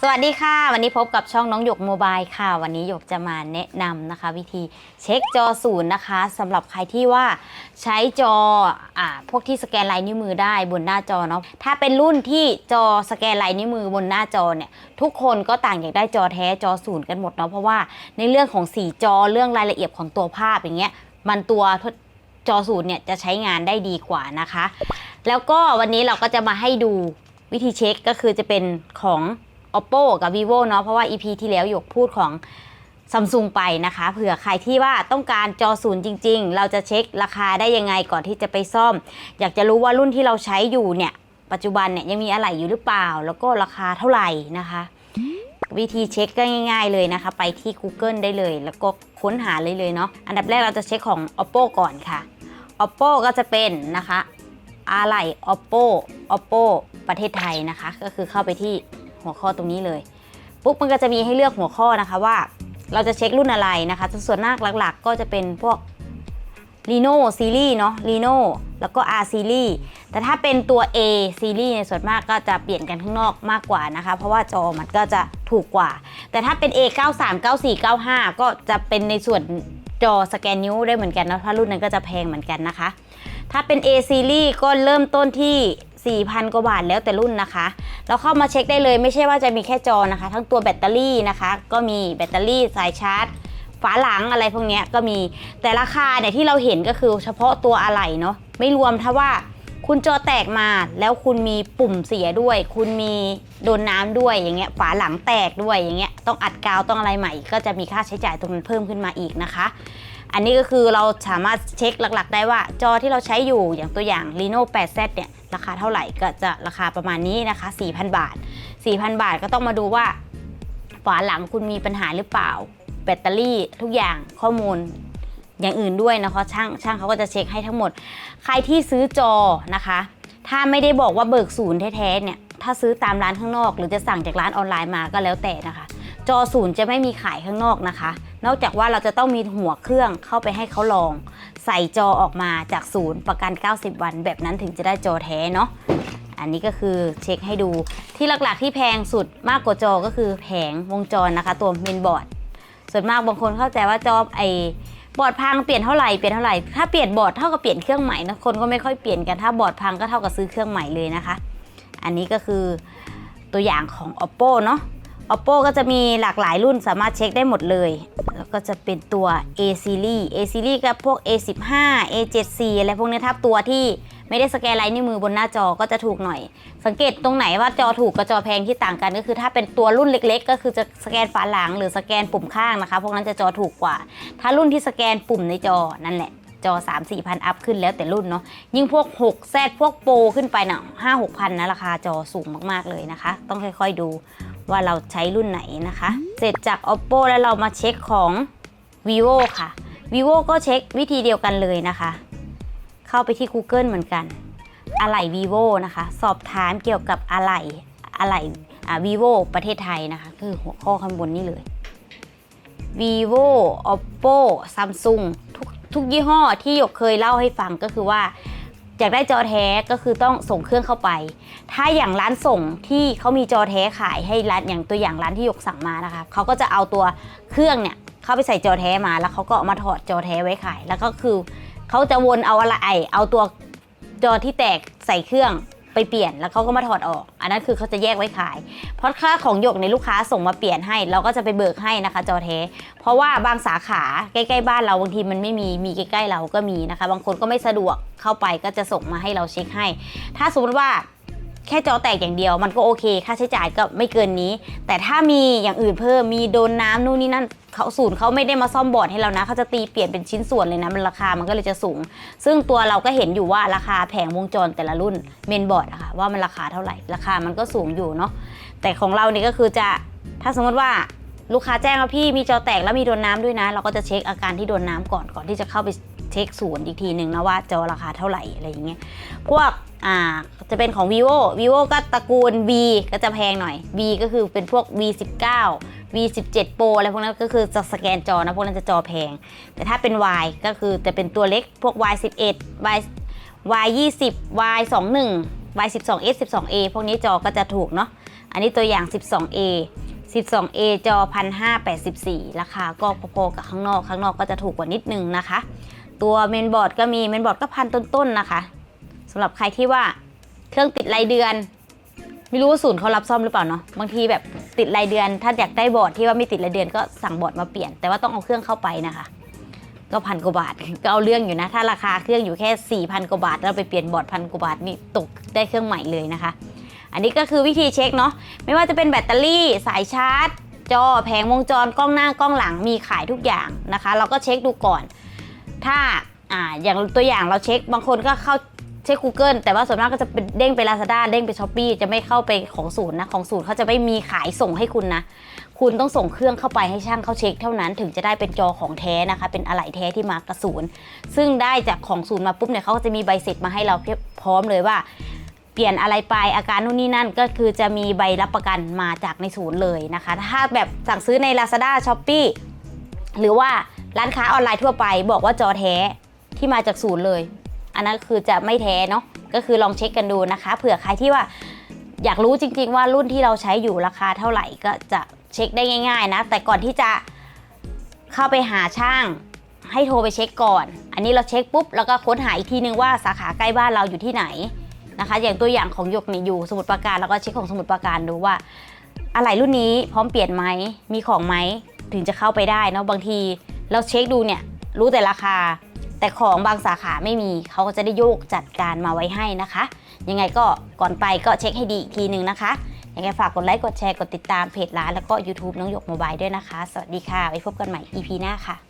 สวัสดีค่ะ วันนี้พบกับช่องน้องหยกโมบายค่ะ วันนี้หยกจะมาแนะนำนะคะ วิธีเช็คจอศูนย์นะคะสำหรับใครที่ว่าใช้จออ่าพวกที่สแกนลายนิ้วมือได้บนหน้าจอเนาะถ้าเป็นรุ่นที่จอสแกนลายนิ้วมือบนหน้าจอเนี่ยทุกคนก็ต่างอยากได้จอแท้จอศูนย์กันหมดเนาะเพราะว่าในเรื่องของสีจอเรื่องรายละเอียดของตัวภาพอย่างเงี้ยมันตัวจอศูนย์เนี่ยจะใช้งานได้ดีกว่านะคะ แล้วก็วันนี้เราก็จะมาให้ดูวิธีเช็คก็คือจะเป็นของ oppo กับ vivo เนาะเพราะว่า ep ที่แล้วหยกพูดของ Samsung ไปนะคะเผื่อใครที่ว่าต้องการจอศูนย์จริง ๆ เราจะเช็คราคาได้ยังไงก่อนที่จะไปซ่อม อยากจะรู้ว่ารุ่นที่เราใช้อยู่เนี่ย ปัจจุบันเนี่ยยังมีอะไรอยู่หรือเปล่า แล้วก็ราคาเท่าไหร่นะคะ วิธีเช็คก็ง่าย ๆเลยนะคะ ไปที่ Google ได้เลย แล้วก็ค้นหาเลยเลยเนาะอันดับแรกเราจะเช็คของ oppo ก่อนค่ะ oppo ก็จะเป็นนะคะอะไร oppo oppo ประเทศไทยนะคะ ก็คือเข้าไปที่ หัวข้อตรงนี้เลยปุ๊บมันก็จะมีให้เลือกหัวข้อนะคะว่าเราจะเช็ครุ่นอะไรนะคะส่วนมากหลักๆ ก็จะเป็นพวก Reno Series เนาะ Reno แล้วก็ R Series แต่ถ้าเป็นตัว A Series ในส่วนมากก็จะเปลี่ยนกันข้างนอกมากกว่านะคะ เพราะว่าจอมันก็จะถูกกว่า แต่ถ้าเป็น A 93 94 95 ก็จะเป็นในส่วนจอสแกนนิ้วได้เหมือนกันนะถ้ารุ่นนั้นก็จะแพงเหมือนกันนะคะ ถ้าเป็น A Series ก็เริ่มต้นที่ 4,000 กว่าบาทแล้วแต่รุ่นนะคะ เราเข้ามาเช็คได้เลยไม่ใช่ว่าจะมีแค่จอนะคะ ทั้งตัวแบตเตอรี่นะคะ ก็มีแบตเตอรี่สายชาร์จ ฝาหลังอะไรพวกนี้ก็มีแต่ราคาเนี่ยที่เราเห็นก็คือเฉพาะตัวอะไหล่เนาะไม่รวมถ้าว่าคุณจอแตกมาแล้วคุณมีปุ่มเสียด้วย คุณมีโดนน้ำด้วยอย่างเงี้ยฝาหลังแตกด้วยอย่างเงี้ยต้องอัดกาวต้องอะไรใหม่ ก็จะมีค่าใช้จ่ายตรงนั้นเพิ่มขึ้นมาอีกนะคะ อันนี้ก็คือเราสามารถเช็คหลักๆ ได้ว่าจอที่เราใช้อยู่อย่างตัวอย่าง Reno 8Z เนี่ยราคาเท่าไหร่ก็จะราคาประมาณนี้นะคะ 4,000 บาท 4,000 บาทก็ต้องมาดูว่าฝาหลังคุณมีปัญหาหรือเปล่า แบตเตอรี่ทุกอย่างข้อมูลอย่างอื่นด้วยนะคะช่างช่างเขาก็จะเช็คให้ทั้งหมด ใครที่ซื้อจอนะคะ ถ้าไม่ได้บอกว่าเบิกศูนย์แท้ๆเนี่ยถ้าซื้อตามร้านข้างนอก หรือจะสั่งจากร้านออนไลน์มาก็แล้วแต่นะคะ จอศูนย์จะไม่มีขายข้างนอกนะคะ นอกจากว่าเราจะต้องมีหัวเครื่องเข้าไปให้เขาลอง ใส่จอออกมาจากศูนย์ประกัน 90 วัน แบบนั้นถึงจะได้จอแท้เนาะอันนี้ก็คือเช็คให้ดูที่หลักๆที่แพงสุดมากกว่าจอก็คือแผงวงจรนะคะ ตัวเมนบอร์ดส่วนมากบางคนเข้าใจว่าจอไอบอร์ดพังเปลี่ยนเท่าไหร่เปลี่ยนเท่าไหร่ถ้าเปลี่ยนบอร์ดเท่ากับเปลี่ยนเครื่องใหม่นะคนก็ไม่ค่อยเปลี่ยนกันถ้าบอร์ดพังก็เท่ากับซื้อเครื่องใหม่เลยนะคะ อันนี้ก็คือตัวอย่างของ oppo เนาะ oppo ก็จะมีหลากหลายรุ่นสามารถเช็คได้หมดเลย แล้วก็จะเป็นตัว a series a series กับพวก a 15 a 7 4อะไรพวกนี้ถ้าตัวที่ไม่ได้สแกนลายนิ้วมือบนหน้าจอก็จะถูกหน่อย สังเกตตรงไหนว่าจอถูกกับจอแพงที่ต่างกัน ก็คือถ้าเป็นตัวรุ่นเล็ก ๆ ก็คือจะสแกนฝาหลังหรือสแกนปุ่มข้างนะคะพวกนั้นจะจอถูกกว่า ถ้ารุ่นที่สแกนปุ่มในจอนั่นแหละจอ 3 4 พันอัพขึ้นแล้วแต่รุ่นเนาะยิ่งพวก6 Z พวกโปรขึ้นไปน่ะ5 6 พันนะราคาจอสูงมาก ๆ เลยนะคะ ต้องค่อย ๆ ดู ว่าเราใช้รุ่นไหนนะคะ เสร็จจาก oppo แล้วเรามาเช็คของ vivo ค่ะ vivo ก็เช็ควิธีเดียวกันเลยนะคะ เข้าไปที่ Google เหมือนกัน อะไหล่ vivo นะคะ สอบถามเกี่ยวกับอะไหล่อะไหล่ vivo ประเทศไทยนะคะ คือหัวข้อข้างบนนี่เลย vivo oppo samsung ทุกทุกยี่ห้อที่หยกเคยเล่าให้ฟังก็คือว่า อยากได้จอแท้ก็คือต้องส่งเครื่องเข้าไป ถ้าอย่างร้านส่งที่เขามีจอแท้ขายให้ร้านอย่างตัวอย่างร้านที่หยกสั่งมานะคะเขาก็จะเอาตัวเครื่องเนี่ยเข้าไปใส่จอแท้มาแล้วเขาก็เอามาถอดจอแท้ไว้ขาย แล้วก็คือเขาจะวนเอาอะไรเอาตัวจอที่แตกใส่เครื่อง ไปเปลี่ยนแล้วเขาก็มาถอดออก อันนั้นคือเขาจะแยกไว้ขาย เพราะค่าของหยกในลูกค้าส่งมาเปลี่ยนให้ เราก็จะไปเบิกให้นะคะ จอเทเพราะว่าบางสาขาใกล้ๆบ้านเราบางทีมันไม่มีมีใกล้ๆเราก็มีนะคะ บางคนก็ไม่สะดวกเข้าไปก็จะส่งมาให้เราเช็คให้ ถ้าสมมติว่า แค่จอแตกอย่างเดียวมันก็โอเค ค่าใช้จ่ายก็ไม่เกินนี้ แต่ถ้ามีอย่างอื่นเพิ่มมีโดนน้ำนู่นนี่นั่นเขาศูนย์เขาไม่ได้มาซ่อมบอร์ดให้เรานะเขาจะตีเปลี่ยนเป็นชิ้นส่วนเลยนะมันราคามันก็เลยจะสูง ซึ่งตัวเราก็เห็นอยู่ว่าราคาแผงวงจรแต่ละรุ่นเมนบอร์ดอะค่ะว่ามันราคาเท่าไหร่ราคามันก็สูงอยู่เนาะแต่ของเรานี่ก็คือจะถ้าสมมติว่าลูกค้าแจ้งว่าพี่มีจอแตกแล้วมีโดนน้ำด้วยนะ เราก็จะเช็คอาการที่โดนน้ำก่อนก่อนที่จะเข้าไปเช็คศูนย์อีกทีหนึ่งนะว่าจอราคาเท่าไหร่อะไรอย่างเงี้ยพวก อ่าจะเป็นของ vivo vivo ก็ตระกูล V ก็จะแพงหน่อย V ก็คือเป็นพวก V19 V17 Pro อะไรพวกนั้นก็คือจะสแกนจอนะพวกนั้นจะจอแพง แต่ถ้าเป็น Y ก็คือจะเป็นตัวเล็กพวก Y11 Y Y20 Y21 Y12S 12A พวกนี้จอก็จะถูกเนาะอันนี้ตัวอย่าง 12A 12A จอ 1584 ราคาก็พอๆกับข้างนอก ข้างนอกก็จะถูกกว่านิดนึงนะคะ ตัวเมนบอร์ดก็มีเมนบอร์ดก็พันต้นๆนะคะำหรับใครที่ว่าเครื่องติดรายเดือน ไม่รู้ว่าศูนย์เขารับซ่อมหรือเปล่าเนาะบางทีแบบติดรายเดือน ถ้าอยากได้บอร์ดที่ว่าไม่ติดรายเดือนก็สั่งบอร์ดมาเปลี่ยน แต่ว่าต้องเอาเครื่องเข้าไปนะคะ ก็พันกว่าบาท ก็เอาเรื่องอยู่นะ ถ้าราคาเครื่องอยู่แค่4,000กว่าบาทแล้วไปเปลี่ยนบอร์ดพันกว่าบาทนี่ตกได้เครื่องใหม่เลยนะคะ อันนี้ก็คือวิธีเช็คเนาะไม่ว่าจะเป็นแบตเตอรี่สายชาร์จจอแผงวงจรกล้องหน้ากล้องหลังมีขายทุกอย่างนะคะ เราก็เช็คดูก่อน ถ้าอ่าอย่างตัวอย่างเราเช็คบางคนก็เข้า เช็ค Google แต่ว่าส่วนมากก็จะเป็นเด้งไป Lazada เด้งไป s h อ p e e จะไม่เข้าไปของศูนย์นะ ของศูนย์เขาจะไม่มีขายส่งให้คุณนะ คุณต้องส่งเครื่องเข้าไปให้ช่างเขาเช็คเท่านั้นถึงจะได้เป็นจอของแท้นะคะ เป็นอะไหล่แท้ที่มากระศูนย์ซึ่งได้จากของศูนย์มาปุ๊บเนี่ยเขาก็จะมีใบเสร็จมาให้เราพพร้อมเลยว่าเปลี่ยนอะไรไปอาการนู่นนี่นั่นก็คือจะมีใบรับประกันมาจากในศูนย์เลยนะคะ ถ้าแบบสั่งซื้อใน Lazada s h o p e e หรือว่าร้านค้าออนไลน์ทั่วไป บอกว่าจอแท้ที่มาจากศูนย์เลย อันนั้นคือจะไม่แท้เนาะก็คือลองเช็คกันดูนะคะ เผื่อใครที่ว่าอยากรู้จริง ๆ ว่ารุ่นที่เราใช้อยู่ราคาเท่าไหร่ก็จะเช็คได้ง่าย ๆ นะ แต่ก่อนที่จะเข้าไปหาช่างให้โทรไปเช็คก่อน อันนี้เราเช็คปุ๊บแล้วก็ค้นหาอีกทีนึงว่าสาขาใกล้บ้านเราอยู่ที่ไหนนะคะ อย่างตัวอย่างของยกนี่อยู่สมุทรปราการแล้วก็เช็คของสมุทรปราการดูว่า อะไรรุ่นนี้พร้อมเปลี่ยนไหมมีของไหมถึงจะเข้าไปได้เนาะบางทีเราเช็คดูเนี่ยรู้แต่ราคา แต่ของบางสาขาไม่มีเขาก็จะได้โยกจัดการมาไว้ให้นะคะ ยังไงก็ก่อนไปก็เช็คให้ดีอีกทีนึงนะคะ ยังไงฝากกดไลค์กดแชร์กดติดตามเพจร้านแล้วก็ YouTube น้องหยกโมบายด้วยนะคะ สวัสดีค่ะไว้พบกันใหม่ EP หน้าค่ะ